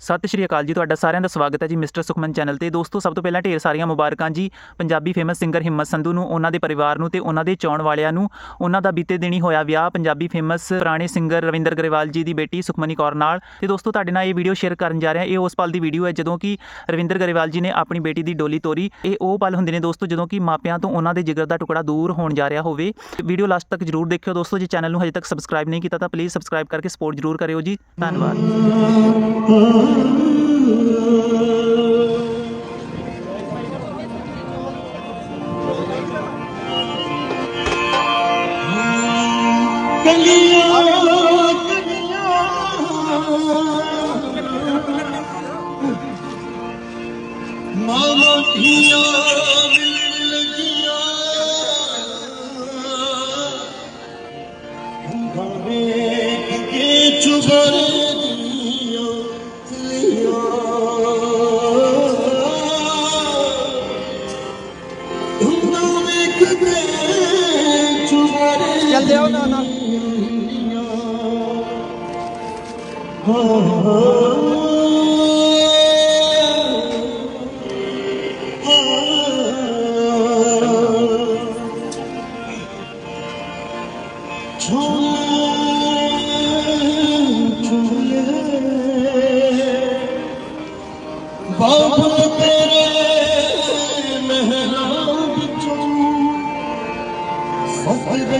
ਸਤਿ ਸ਼੍ਰੀ ਅਕਾਲ ਜੀ, ਤੁਹਾਡਾ ਸਾਰਿਆਂ ਦਾ ਸਵਾਗਤ ਹੈ ਜੀ ਮਿਸਟਰ ਸੁਖਮਨ ਚੈਨਲ ਤੇ। ਦੋਸਤੋ, ਸਭ ਤੋਂ ਪਹਿਲਾਂ ਢੇਰ ਸਾਰੀਆਂ ਮੁਬਾਰਕਾਂ ਜੀ। ਪੰਜਾਬੀ ਫੇਮਸ ਸਿੰਗਰ ਹਿੰਮਤ ਸੰਧੂ ਨੂੰ, ਉਹਨਾਂ ਦੇ ਪਰਿਵਾਰ ਨੂੰ ਤੇ ਉਹਨਾਂ ਦੇ ਚਾਹਣ ਵਾਲਿਆਂ ਨੂੰ। ਉਹਨਾਂ ਦਾ ਬੀਤੇ ਦਿਨੀ ਹੋਇਆ ਵਿਆਹ, ਪੰਜਾਬੀ ਫੇਮਸ ਪੁਰਾਣੇ ਸਿੰਗਰ ਰਵਿੰਦਰ ਗਰੇਵਾਲ ਜੀ ਦੀ ਬੇਟੀ ਸੁਖਮਨੀ ਕੌਰ ਨਾਲ। ਤੇ ਦੋਸਤੋ, ਤੁਹਾਡੇ ਨਾਲ ਇਹ ਵੀਡੀਓ ਸ਼ੇਅਰ ਕਰਨ ਜਾ ਰਹੇ ਹਾਂ ਇਹ ਉਸ ਪਲ ਦੀ ਵੀਡੀਓ ਹੈ ਜਦੋਂ ਕਿ ਰਵਿੰਦਰ ਗਰੇਵਾਲ ਜੀ ਨੇ ਆਪਣੀ ਬੇਟੀ ਦੀ ਡੋਲੀ ਤੋਰੀ। ਇਹ ਉਹ ਪਲ ਹੁੰਦੇ ਨੇ ਦੋਸਤੋ, ਜਦੋਂ ਕਿ ਮਾਪਿਆਂ ਤੋਂ ਉਹਨਾਂ ਦੇ ਜਿਗਰ ਦਾ ਟੁਕੜਾ ਦੂਰ ਹੋਣ ਜਾ ਰਿਹਾ ਹੋਵੇ। ਵੀਡੀਓ ਲਾਸਟ ਤੱਕ ਜਰੂਰ ਦੇਖਿਓ ਦੋਸਤੋ, ਜੇ ਚੈਨਲ ਨੂੰ ਹਜੇ ਤੱਕ ਸਬਸਕ੍ਰਾਈਬ ਨਹੀਂ ਕੀਤਾ ਤਾਂ ਪਲੀਜ਼ ਸਬਸਕ੍ਰਾਈਬ ਕਰਕੇ ਸਪੋਰਟ ਜਰੂਰ ਕਰਿਓ ਜੀ। ਧੰਨਵਾਦ। Feliz. down on us. Oh,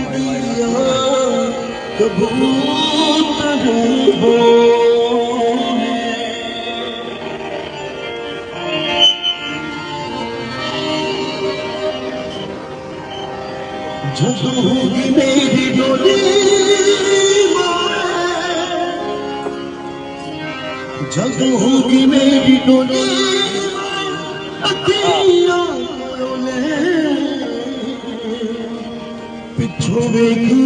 ਸਫਰ ਗਈਆਂ ਕਬੂਤਰ ਹੋਏ ਜਦੋਂ ਹੋਗੀ ਮੇਰੀ ਡੋਲੀ ਮਾਰੇ ਜਦੋਂ ਹੋਗੀ দেখি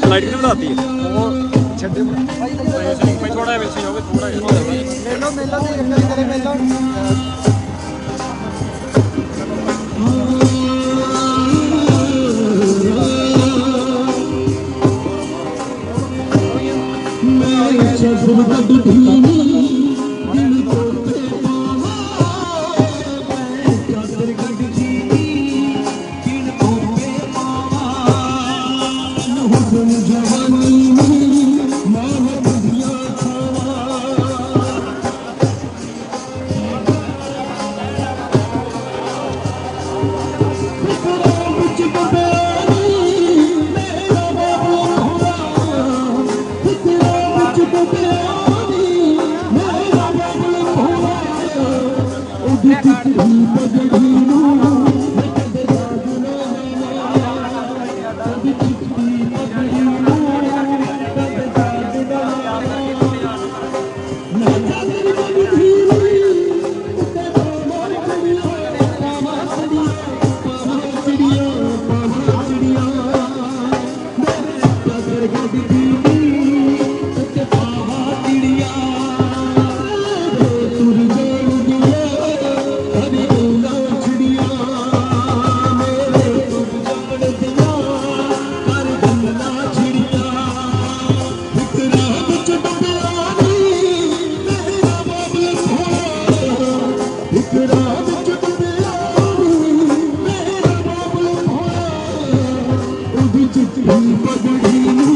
ਲਾਈਟ ਕਿਉਂ ਵਧਾਤੀ ਉਹ ਛੱਡੇ ਭਾਈ ਥੋੜਾ ਵਿੱਚ ਹੀ ਹੋਵੇ ਥੋੜਾ ਜਿਹਾ ਮੇਲੋ ਮੇਲੋ ਦੀ ਰੱਖੀ ਕਰੇ ਮੇਲੋ ਮੈਂ ਜਬ ਗੱਡ ਧੀਨੀ Next. चित ही बदली